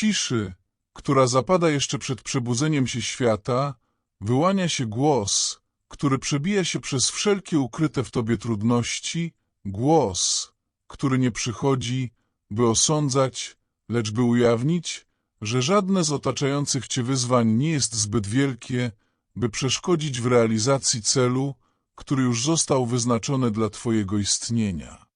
ciszy, która zapada jeszcze przed przebudzeniem się świata, wyłania się głos, który przebija się przez wszelkie ukryte w tobie trudności, głos, który nie przychodzi, by osądzać, lecz by ujawnić, że żadne z otaczających cię wyzwań nie jest zbyt wielkie, by przeszkodzić w realizacji celu, który już został wyznaczony dla twojego istnienia.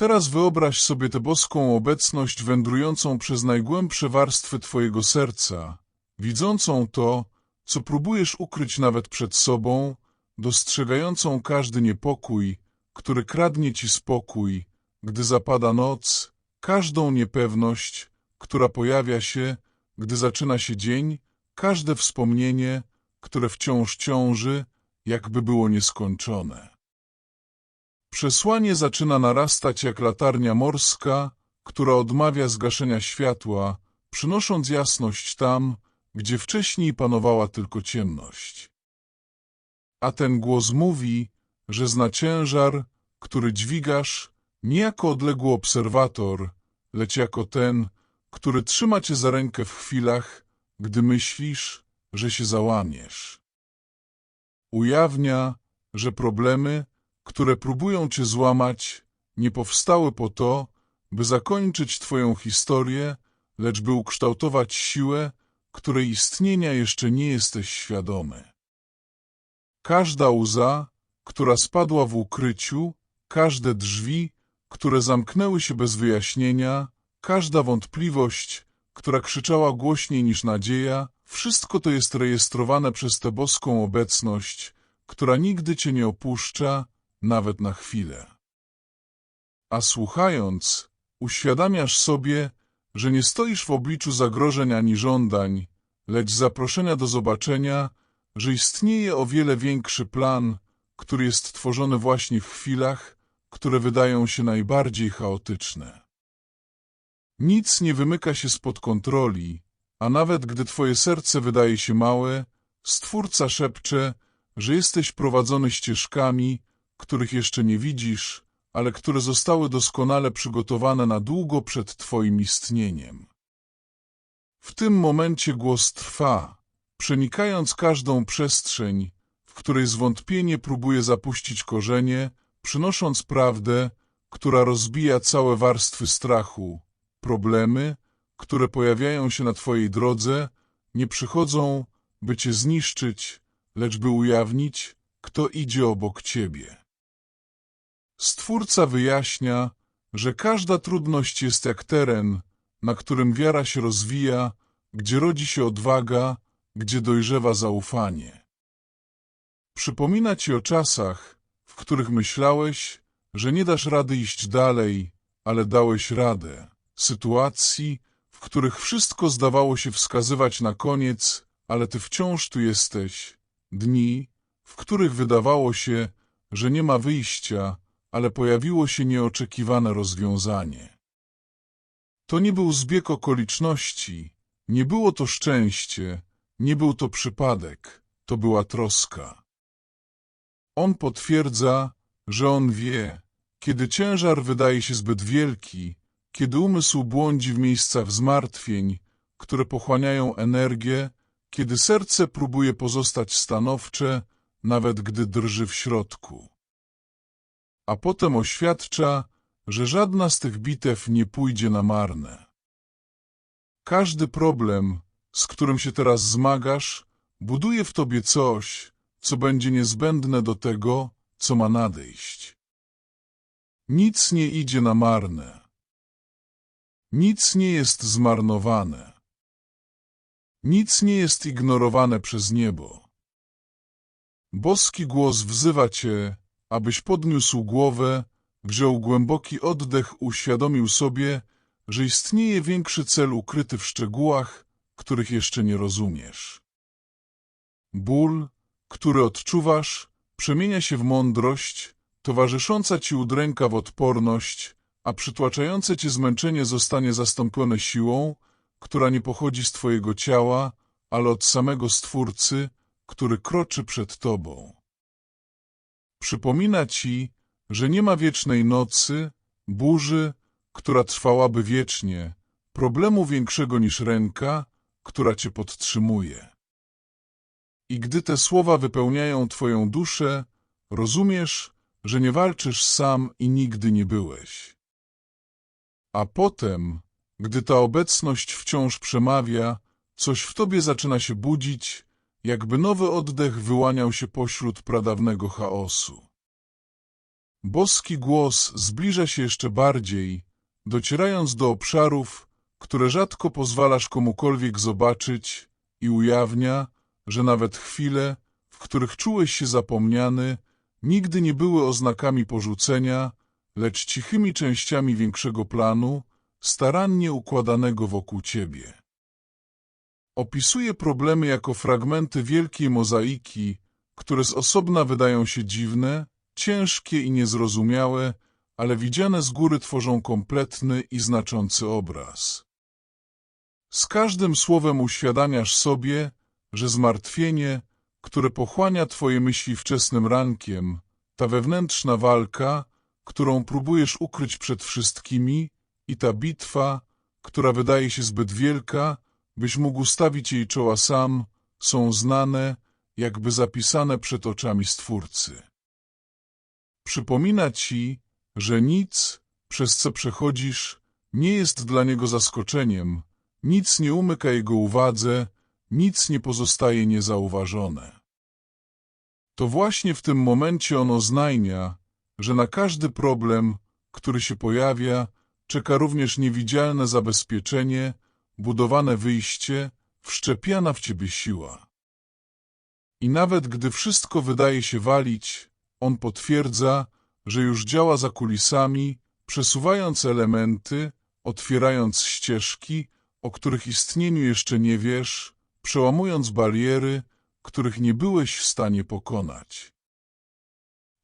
Teraz wyobraź sobie tę boską obecność wędrującą przez najgłębsze warstwy twojego serca, widzącą to, co próbujesz ukryć nawet przed sobą, dostrzegającą każdy niepokój, który kradnie ci spokój, gdy zapada noc, każdą niepewność, która pojawia się, gdy zaczyna się dzień, każde wspomnienie, które wciąż ciąży, jakby było nieskończone. Przesłanie zaczyna narastać jak latarnia morska, która odmawia zgaszenia światła, przynosząc jasność tam, gdzie wcześniej panowała tylko ciemność. A ten głos mówi, że zna ciężar, który dźwigasz nie jako odległy obserwator, lecz jako ten, który trzyma cię za rękę w chwilach, gdy myślisz, że się załamiesz. Ujawnia, że problemy, które próbują cię złamać, nie powstały po to, by zakończyć twoją historię, lecz by ukształtować siłę, której istnienia jeszcze nie jesteś świadomy. Każda łza, która spadła w ukryciu, każde drzwi, które zamknęły się bez wyjaśnienia, każda wątpliwość, która krzyczała głośniej niż nadzieja, wszystko to jest rejestrowane przez tę boską obecność, która nigdy cię nie opuszcza, nawet na chwilę. A słuchając, uświadamiasz sobie, że nie stoisz w obliczu zagrożeń ani żądań, lecz zaproszenia do zobaczenia, że istnieje o wiele większy plan, który jest tworzony właśnie w chwilach, które wydają się najbardziej chaotyczne. Nic nie wymyka się spod kontroli, a nawet gdy twoje serce wydaje się małe, Stwórca szepcze, że jesteś prowadzony ścieżkami, których jeszcze nie widzisz, ale które zostały doskonale przygotowane na długo przed twoim istnieniem. W tym momencie głos trwa, przenikając każdą przestrzeń, w której zwątpienie próbuje zapuścić korzenie, przynosząc prawdę, która rozbija całe warstwy strachu. Problemy, które pojawiają się na twojej drodze, nie przychodzą, by cię zniszczyć, lecz by ujawnić, kto idzie obok ciebie. Stwórca wyjaśnia, że każda trudność jest jak teren, na którym wiara się rozwija, gdzie rodzi się odwaga, gdzie dojrzewa zaufanie. Przypomina ci o czasach, w których myślałeś, że nie dasz rady iść dalej, ale dałeś radę. Sytuacji, w których wszystko zdawało się wskazywać na koniec, ale ty wciąż tu jesteś. Dni, w których wydawało się, że nie ma wyjścia, ale pojawiło się nieoczekiwane rozwiązanie. To nie był zbieg okoliczności, nie było to szczęście, nie był to przypadek, to była troska. On potwierdza, że on wie, kiedy ciężar wydaje się zbyt wielki, kiedy umysł błądzi w miejscach zmartwień, które pochłaniają energię, kiedy serce próbuje pozostać stanowcze, nawet gdy drży w środku. A potem oświadcza, że żadna z tych bitew nie pójdzie na marne. Każdy problem, z którym się teraz zmagasz, buduje w tobie coś, co będzie niezbędne do tego, co ma nadejść. Nic nie idzie na marne. Nic nie jest zmarnowane. Nic nie jest ignorowane przez niebo. Boski głos wzywa cię, abyś podniósł głowę, wziął głęboki oddech, uświadomił sobie, że istnieje większy cel ukryty w szczegółach, których jeszcze nie rozumiesz. Ból, który odczuwasz, przemienia się w mądrość, towarzysząca ci udręka w odporność, a przytłaczające cię zmęczenie zostanie zastąpione siłą, która nie pochodzi z twojego ciała, ale od samego Stwórcy, który kroczy przed tobą. Przypomina ci, że nie ma wiecznej nocy, burzy, która trwałaby wiecznie, problemu większego niż ręka, która cię podtrzymuje. I gdy te słowa wypełniają twoją duszę, rozumiesz, że nie walczysz sam i nigdy nie byłeś. A potem, gdy ta obecność wciąż przemawia, coś w tobie zaczyna się budzić, jakby nowy oddech wyłaniał się pośród pradawnego chaosu. Boski głos zbliża się jeszcze bardziej, docierając do obszarów, które rzadko pozwalasz komukolwiek zobaczyć i ujawnia, że nawet chwile, w których czułeś się zapomniany, nigdy nie były oznakami porzucenia, lecz cichymi częściami większego planu, starannie układanego wokół ciebie. Opisuje problemy jako fragmenty wielkiej mozaiki, które z osobna wydają się dziwne, ciężkie i niezrozumiałe, ale widziane z góry tworzą kompletny i znaczący obraz. Z każdym słowem uświadamiasz sobie, że zmartwienie, które pochłania twoje myśli wczesnym rankiem, ta wewnętrzna walka, którą próbujesz ukryć przed wszystkimi i ta bitwa, która wydaje się zbyt wielka, byś mógł stawić jej czoła sam, są znane, jakby zapisane przed oczami Stwórcy. Przypomina ci, że nic, przez co przechodzisz, nie jest dla niego zaskoczeniem, nic nie umyka jego uwadze, nic nie pozostaje niezauważone. To właśnie w tym momencie on oznajmia, że na każdy problem, który się pojawia, czeka również niewidzialne zabezpieczenie, budowane wyjście, wszczepiana w ciebie siła. I nawet gdy wszystko wydaje się walić, on potwierdza, że już działa za kulisami, przesuwając elementy, otwierając ścieżki, o których istnieniu jeszcze nie wiesz, przełamując bariery, których nie byłeś w stanie pokonać.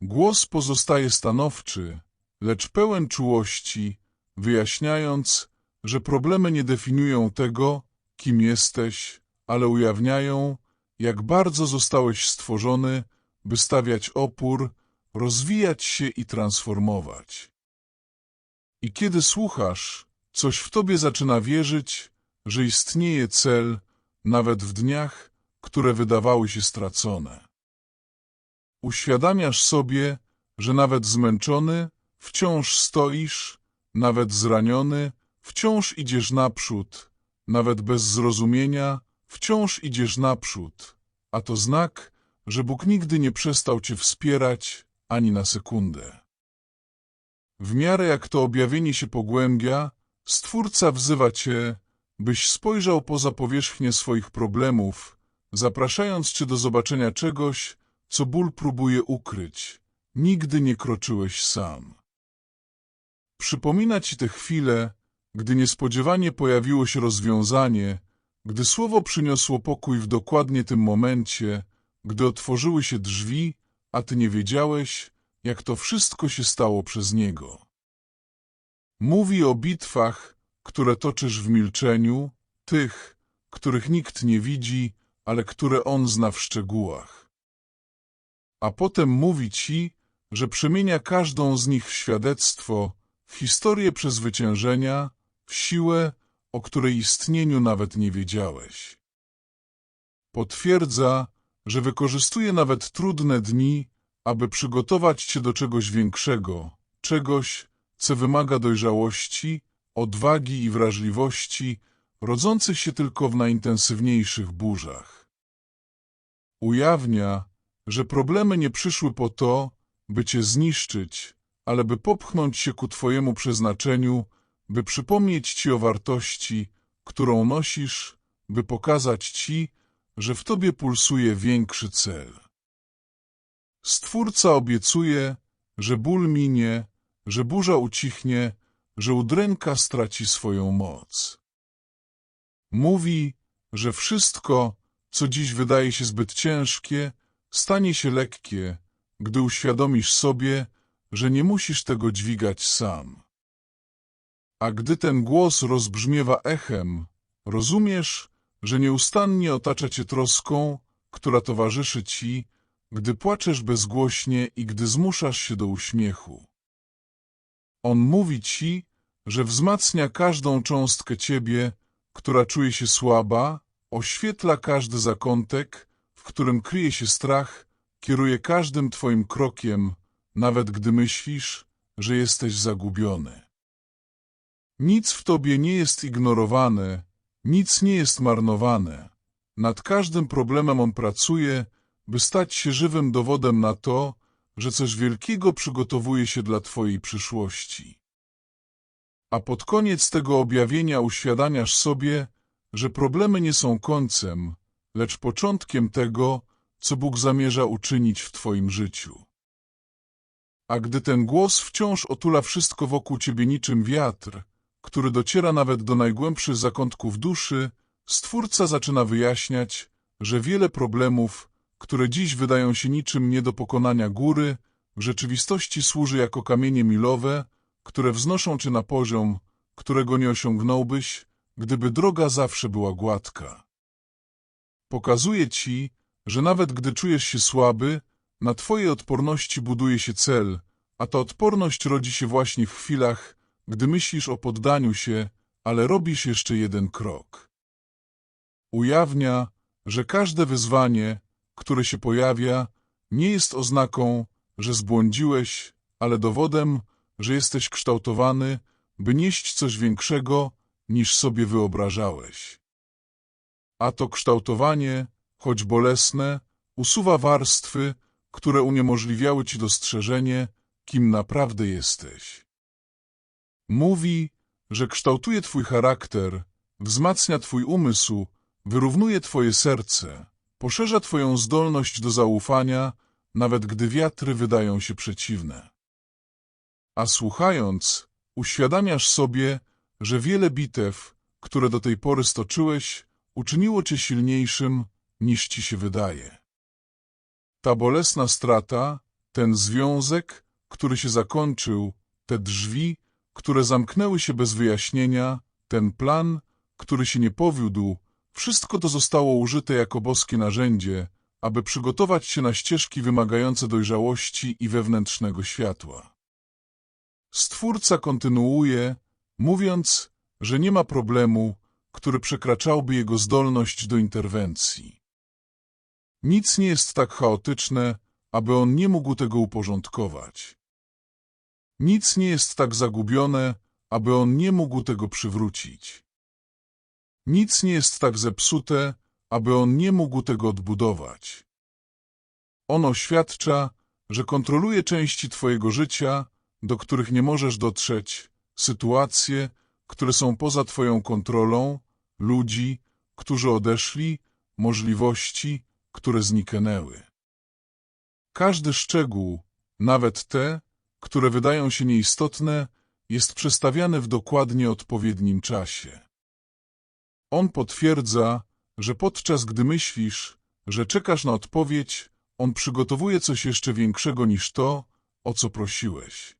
Głos pozostaje stanowczy, lecz pełen czułości, wyjaśniając, że problemy nie definiują tego, kim jesteś, ale ujawniają, jak bardzo zostałeś stworzony, by stawiać opór, rozwijać się i transformować. I kiedy słuchasz, coś w tobie zaczyna wierzyć, że istnieje cel, nawet w dniach, które wydawały się stracone. Uświadamiasz sobie, że nawet zmęczony wciąż stoisz, nawet zraniony wciąż idziesz naprzód, nawet bez zrozumienia wciąż idziesz naprzód, a to znak, że Bóg nigdy nie przestał cię wspierać ani na sekundę. W miarę jak to objawienie się pogłębia, Stwórca wzywa cię, byś spojrzał poza powierzchnię swoich problemów, zapraszając cię do zobaczenia czegoś, co ból próbuje ukryć. Nigdy nie kroczyłeś sam. Przypomina ci te chwile, gdy niespodziewanie pojawiło się rozwiązanie, gdy słowo przyniosło pokój w dokładnie tym momencie, gdy otworzyły się drzwi, a ty nie wiedziałeś, jak to wszystko się stało przez niego. Mówi o bitwach, które toczysz w milczeniu, tych, których nikt nie widzi, ale które on zna w szczegółach. A potem mówi ci, że przemienia każdą z nich w świadectwo, w historię przezwyciężenia, w siłę, o której istnieniu nawet nie wiedziałeś. Potwierdza, że wykorzystuje nawet trudne dni, aby przygotować cię do czegoś większego, czegoś, co wymaga dojrzałości, odwagi i wrażliwości, rodzących się tylko w najintensywniejszych burzach. Ujawnia, że problemy nie przyszły po to, by cię zniszczyć, ale by popchnąć się ku twojemu przeznaczeniu, by przypomnieć ci o wartości, którą nosisz, by pokazać ci, że w tobie pulsuje większy cel. Stwórca obiecuje, że ból minie, że burza ucichnie, że udręka straci swoją moc. Mówi, że wszystko, co dziś wydaje się zbyt ciężkie, stanie się lekkie, gdy uświadomisz sobie, że nie musisz tego dźwigać sam. A gdy ten głos rozbrzmiewa echem, rozumiesz, że nieustannie otacza cię troską, która towarzyszy ci, gdy płaczesz bezgłośnie i gdy zmuszasz się do uśmiechu. On mówi ci, że wzmacnia każdą cząstkę ciebie, która czuje się słaba, oświetla każdy zakątek, w którym kryje się strach, kieruje każdym twoim krokiem, nawet gdy myślisz, że jesteś zagubiony. Nic w tobie nie jest ignorowane, nic nie jest marnowane. Nad każdym problemem on pracuje, by stać się żywym dowodem na to, że coś wielkiego przygotowuje się dla twojej przyszłości. A pod koniec tego objawienia uświadamiasz sobie, że problemy nie są końcem, lecz początkiem tego, co Bóg zamierza uczynić w twoim życiu. A gdy ten głos wciąż otula wszystko wokół ciebie niczym wiatr, który dociera nawet do najgłębszych zakątków duszy, Stwórca zaczyna wyjaśniać, że wiele problemów, które dziś wydają się niczym nie do pokonania góry, w rzeczywistości służy jako kamienie milowe, które wznoszą cię na poziom, którego nie osiągnąłbyś, gdyby droga zawsze była gładka. Pokazuje ci, że nawet gdy czujesz się słaby, na twojej odporności buduje się cel, a ta odporność rodzi się właśnie w chwilach, gdy myślisz o poddaniu się, ale robisz jeszcze jeden krok. Ujawnia, że każde wyzwanie, które się pojawia, nie jest oznaką, że zbłądziłeś, ale dowodem, że jesteś kształtowany, by nieść coś większego, niż sobie wyobrażałeś. A to kształtowanie, choć bolesne, usuwa warstwy, które uniemożliwiały ci dostrzeżenie, kim naprawdę jesteś. Mówi, że kształtuje twój charakter, wzmacnia twój umysł, wyrównuje twoje serce, poszerza twoją zdolność do zaufania, nawet gdy wiatry wydają się przeciwne. A słuchając, uświadamiasz sobie, że wiele bitew, które do tej pory stoczyłeś, uczyniło cię silniejszym, niż ci się wydaje. Ta bolesna strata, ten związek, który się zakończył, te drzwi, które zamknęły się bez wyjaśnienia, ten plan, który się nie powiódł, wszystko to zostało użyte jako boskie narzędzie, aby przygotować się na ścieżki wymagające dojrzałości i wewnętrznego światła. Stwórca kontynuuje, mówiąc, że nie ma problemu, który przekraczałby jego zdolność do interwencji. Nic nie jest tak chaotyczne, aby on nie mógł tego uporządkować. Nic nie jest tak zagubione, aby on nie mógł tego przywrócić. Nic nie jest tak zepsute, aby on nie mógł tego odbudować. On oświadcza, że kontroluje części twojego życia, do których nie możesz dotrzeć, sytuacje, które są poza twoją kontrolą, ludzi, którzy odeszli, możliwości, które zniknęły. Każdy szczegół, nawet te, które wydają się nieistotne, jest przestawiany w dokładnie odpowiednim czasie. On potwierdza, że podczas gdy myślisz, że czekasz na odpowiedź, on przygotowuje coś jeszcze większego niż to, o co prosiłeś.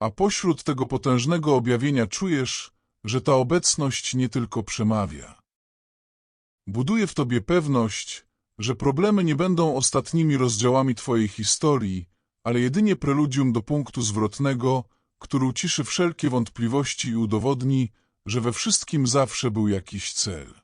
A pośród tego potężnego objawienia czujesz, że ta obecność nie tylko przemawia. Buduje w tobie pewność, że problemy nie będą ostatnimi rozdziałami twojej historii, ale jedynie preludium do punktu zwrotnego, który uciszy wszelkie wątpliwości i udowodni, że we wszystkim zawsze był jakiś cel.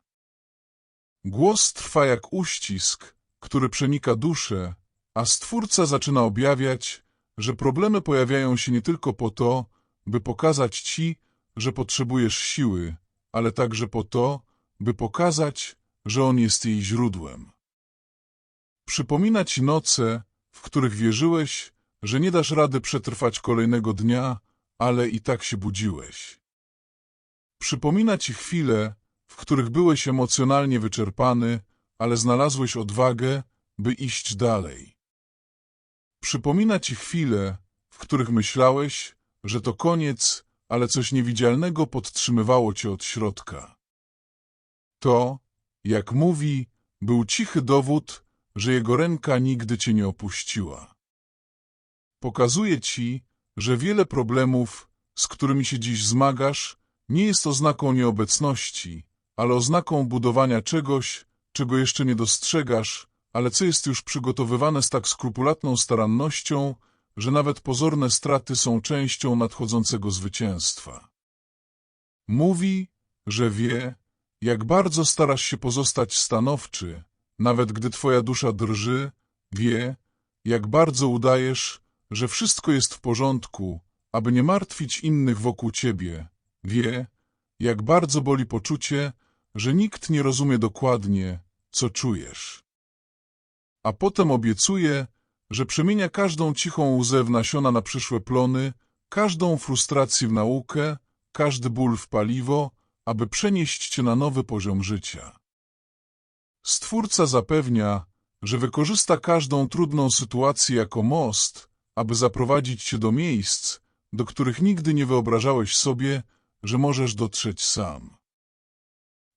Głos trwa jak uścisk, który przenika duszę, a Stwórca zaczyna objawiać, że problemy pojawiają się nie tylko po to, by pokazać Ci, że potrzebujesz siły, ale także po to, by pokazać, że On jest jej źródłem. Przypomina Ci noce, w których wierzyłeś, że nie dasz rady przetrwać kolejnego dnia, ale i tak się budziłeś. Przypomina ci chwile, w których byłeś emocjonalnie wyczerpany, ale znalazłeś odwagę, by iść dalej. Przypomina ci chwile, w których myślałeś, że to koniec, ale coś niewidzialnego podtrzymywało cię od środka. To, jak mówi, był cichy dowód, że jego ręka nigdy cię nie opuściła. Pokazuje ci, że wiele problemów, z którymi się dziś zmagasz, nie jest oznaką nieobecności, ale oznaką budowania czegoś, czego jeszcze nie dostrzegasz, ale co jest już przygotowywane z tak skrupulatną starannością, że nawet pozorne straty są częścią nadchodzącego zwycięstwa. Mówi, że wie, jak bardzo starasz się pozostać stanowczy, nawet gdy twoja dusza drży, wie, jak bardzo udajesz, że wszystko jest w porządku, aby nie martwić innych wokół ciebie, wie, jak bardzo boli poczucie, że nikt nie rozumie dokładnie, co czujesz. A potem obiecuje, że przemienia każdą cichą łzę w nasiona na przyszłe plony, każdą frustrację w naukę, każdy ból w paliwo, aby przenieść cię na nowy poziom życia. Stwórca zapewnia, że wykorzysta każdą trudną sytuację jako most, aby zaprowadzić cię do miejsc, do których nigdy nie wyobrażałeś sobie, że możesz dotrzeć sam.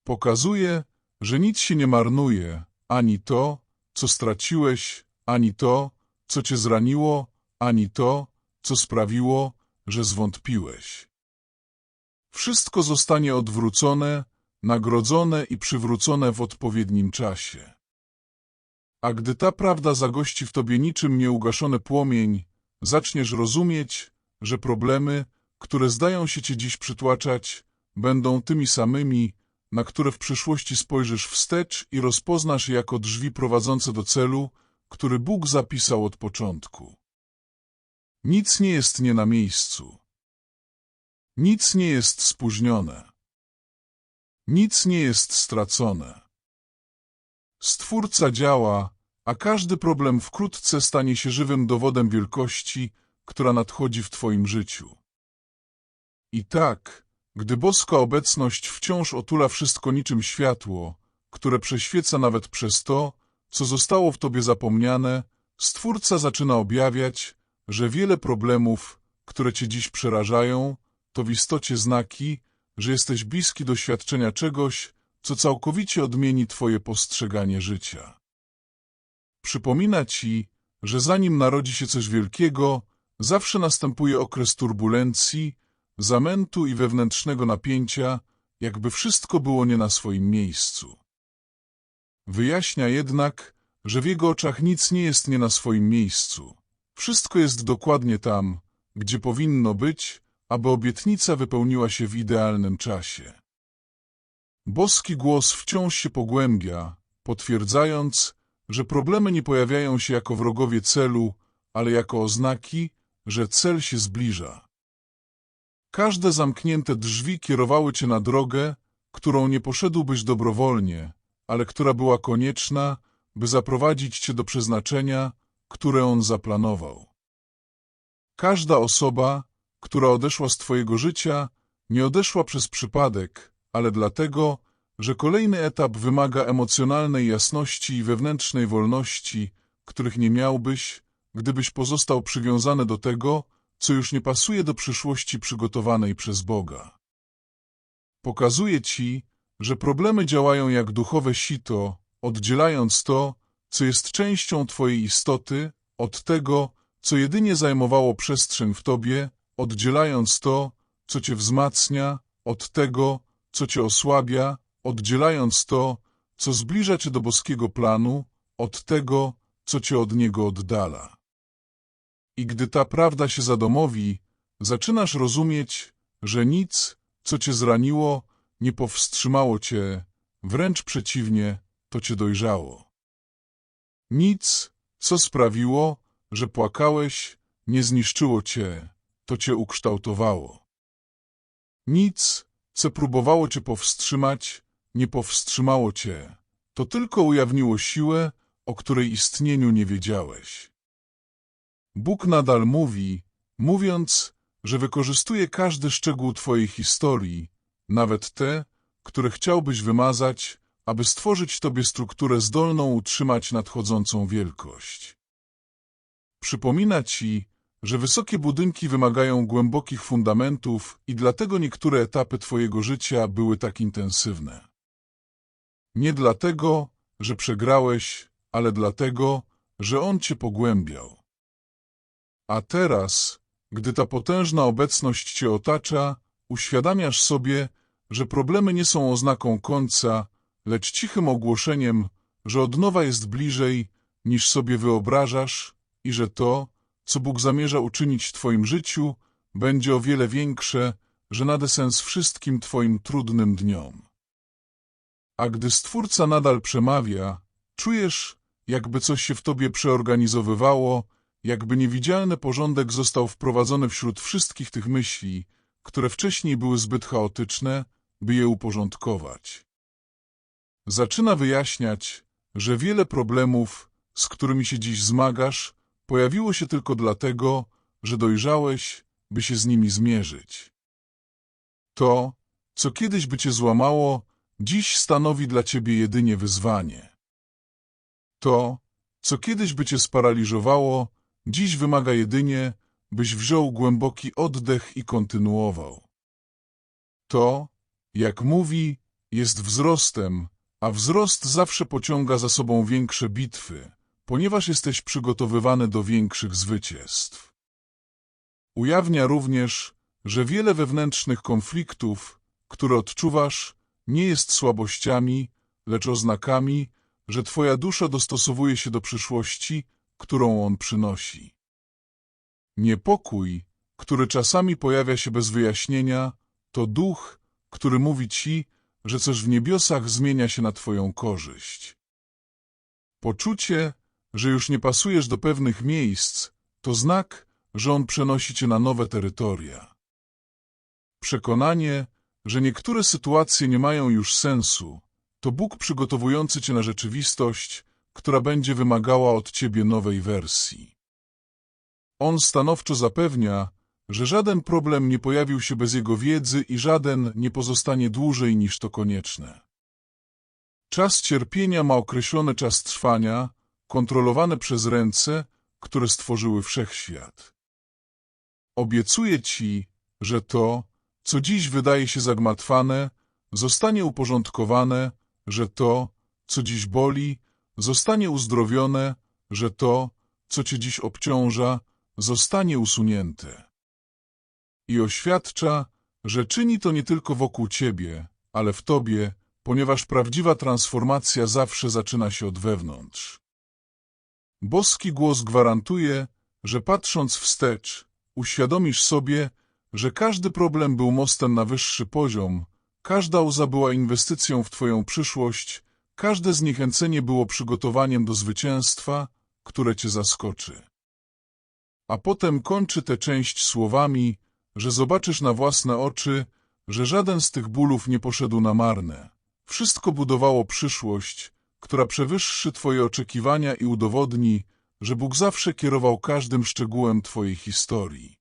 Pokazuje, że nic się nie marnuje, ani to, co straciłeś, ani to, co cię zraniło, ani to, co sprawiło, że zwątpiłeś. Wszystko zostanie odwrócone, nagrodzone i przywrócone w odpowiednim czasie. A gdy ta prawda zagości w tobie niczym nieugaszony płomień, zaczniesz rozumieć, że problemy, które zdają się cię dziś przytłaczać, będą tymi samymi, na które w przyszłości spojrzysz wstecz i rozpoznasz jako drzwi prowadzące do celu, który Bóg zapisał od początku. Nic nie jest nie na miejscu. Nic nie jest spóźnione. Nic nie jest stracone. Stwórca działa, a każdy problem wkrótce stanie się żywym dowodem wielkości, która nadchodzi w Twoim życiu. I tak, gdy boska obecność wciąż otula wszystko niczym światło, które prześwieca nawet przez to, co zostało w Tobie zapomniane, Stwórca zaczyna objawiać, że wiele problemów, które Cię dziś przerażają, to w istocie znaki, że jesteś bliski doświadczenia czegoś, co całkowicie odmieni Twoje postrzeganie życia. Przypomina Ci, że zanim narodzi się coś wielkiego, zawsze następuje okres turbulencji, zamętu i wewnętrznego napięcia, jakby wszystko było nie na swoim miejscu. Wyjaśnia jednak, że w jego oczach nic nie jest nie na swoim miejscu. Wszystko jest dokładnie tam, gdzie powinno być, aby obietnica wypełniła się w idealnym czasie. Boski głos wciąż się pogłębia, potwierdzając, że problemy nie pojawiają się jako wrogowie celu, ale jako oznaki, że cel się zbliża. Każde zamknięte drzwi kierowały cię na drogę, którą nie poszedłbyś dobrowolnie, ale która była konieczna, by zaprowadzić cię do przeznaczenia, które on zaplanował. Każda osoba, która odeszła z twojego życia, nie odeszła przez przypadek, ale dlatego, że kolejny etap wymaga emocjonalnej jasności i wewnętrznej wolności, których nie miałbyś, gdybyś pozostał przywiązany do tego, co już nie pasuje do przyszłości przygotowanej przez Boga. Pokazuje ci, że problemy działają jak duchowe sito, oddzielając to, co jest częścią twojej istoty, od tego, co jedynie zajmowało przestrzeń w tobie, oddzielając to, co cię wzmacnia, od tego, co cię osłabia, oddzielając to, co zbliża cię do boskiego planu, od tego, co cię od niego oddala. I gdy ta prawda się zadomowi, zaczynasz rozumieć, że nic, co cię zraniło, nie powstrzymało cię, wręcz przeciwnie, to cię dojrzało. Nic, co sprawiło, że płakałeś, nie zniszczyło cię, to cię ukształtowało. Nic, co próbowało cię powstrzymać, nie powstrzymało cię, to tylko ujawniło siłę, o której istnieniu nie wiedziałeś. Bóg nadal mówi, mówiąc, że wykorzystuje każdy szczegół twojej historii, nawet te, które chciałbyś wymazać, aby stworzyć tobie strukturę zdolną utrzymać nadchodzącą wielkość. Przypomina ci, że wysokie budynki wymagają głębokich fundamentów i dlatego niektóre etapy twojego życia były tak intensywne. Nie dlatego, że przegrałeś, ale dlatego, że On cię pogłębiał. A teraz, gdy ta potężna obecność cię otacza, uświadamiasz sobie, że problemy nie są oznaką końca, lecz cichym ogłoszeniem, że odnowa jest bliżej, niż sobie wyobrażasz i że to, co Bóg zamierza uczynić w Twoim życiu, będzie o wiele większe, że nade sens wszystkim Twoim trudnym dniom. A gdy Stwórca nadal przemawia, czujesz, jakby coś się w Tobie przeorganizowywało, jakby niewidzialny porządek został wprowadzony wśród wszystkich tych myśli, które wcześniej były zbyt chaotyczne, by je uporządkować. Zaczyna wyjaśniać, że wiele problemów, z którymi się dziś zmagasz, pojawiło się tylko dlatego, że dojrzałeś, by się z nimi zmierzyć. To, co kiedyś by cię złamało, dziś stanowi dla ciebie jedynie wyzwanie. To, co kiedyś by cię sparaliżowało, dziś wymaga jedynie, byś wziął głęboki oddech i kontynuował. To, jak mówi, jest wzrostem, a wzrost zawsze pociąga za sobą większe bitwy, ponieważ jesteś przygotowywany do większych zwycięstw. Ujawnia również, że wiele wewnętrznych konfliktów, które odczuwasz, nie jest słabościami, lecz oznakami, że twoja dusza dostosowuje się do przyszłości, którą on przynosi. Niepokój, który czasami pojawia się bez wyjaśnienia, to duch, który mówi ci, że coś w niebiosach zmienia się na twoją korzyść. Poczucie, że już nie pasujesz do pewnych miejsc, to znak, że on przenosi cię na nowe terytoria. Przekonanie, że niektóre sytuacje nie mają już sensu, to Bóg przygotowujący cię na rzeczywistość, która będzie wymagała od ciebie nowej wersji. On stanowczo zapewnia, że żaden problem nie pojawił się bez jego wiedzy i żaden nie pozostanie dłużej niż to konieczne. Czas cierpienia ma określony czas trwania, kontrolowany przez ręce, które stworzyły wszechświat. Obiecuję ci, że to, co dziś wydaje się zagmatwane, zostanie uporządkowane, że to, co dziś boli, zostanie uzdrowione, że to, co cię dziś obciąża, zostanie usunięte. I oświadcza, że czyni to nie tylko wokół ciebie, ale w tobie, ponieważ prawdziwa transformacja zawsze zaczyna się od wewnątrz. Boski głos gwarantuje, że patrząc wstecz, uświadomisz sobie, że każdy problem był mostem na wyższy poziom, każda łza była inwestycją w twoją przyszłość, każde zniechęcenie było przygotowaniem do zwycięstwa, które cię zaskoczy. A potem kończy tę część słowami, że zobaczysz na własne oczy, że żaden z tych bólów nie poszedł na marne. Wszystko budowało przyszłość, która przewyższy Twoje oczekiwania i udowodni, że Bóg zawsze kierował każdym szczegółem Twojej historii.